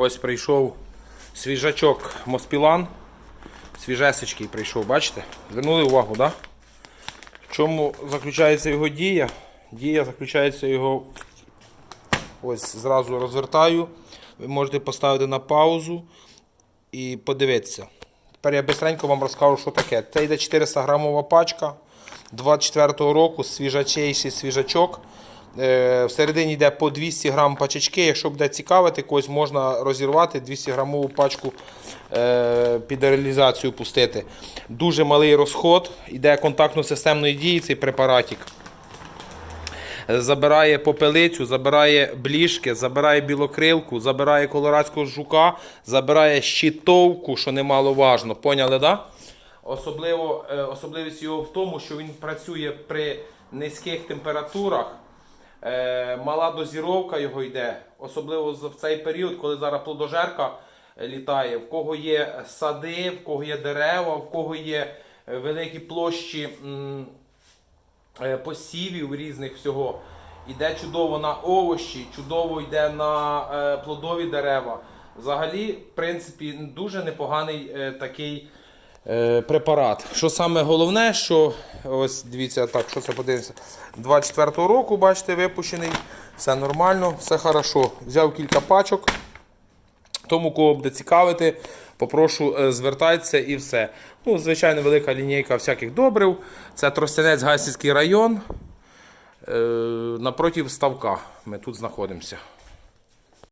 Ось прийшов свіжачок Моспілан. Свіжесечкий прийшов, бачите? Звернули увагу? Да? В чому заключається його дія? Дія заключається його. Ось зразу розвертаю. Ви можете поставити на паузу і подивитися. Тепер я бистренько вам розкажу, що таке. Це йде 400 грамова пачка 24-го року, свіжачейший свіжачок. Е, Всередині йде по 200 грам пачечки. Якщо буде цікавити, когось можна розірвати 200 грамову пачку е, під реалізацію пустити. Дуже малий розход, йде контактно-системної дії цей препаратик. Забирає попелицю, забирає бліжки, забирає білокрилку, забирає колорадського жука, забирає щитовку, що немаловажно. Поняли, да? Особливо, е, особливість його в тому, що він працює при низьких температурах. Е, мала дозіровка його йде, особливо в цей період, коли зараз плодожерка е, літає, в кого є сади, в кого є дерева, в кого є е, великі площі. посівів різних всього. Іде чудово на овощі, чудово йде на плодові дерева. Взагалі, в принципі, дуже непоганий такий препарат. Що саме головне, що ось дивіться, так, що це подивимося. 24-го року, бачите, випущений. Все нормально, все хорошо. Взяв кілька пачок. Тому, кого буде цікавити, попрошу е, звертайтеся і все. Ну, звичайно, велика лінійка всяких добрив. Це Тростянець Гасівський район. Е, напротив ставка. Ми тут знаходимося.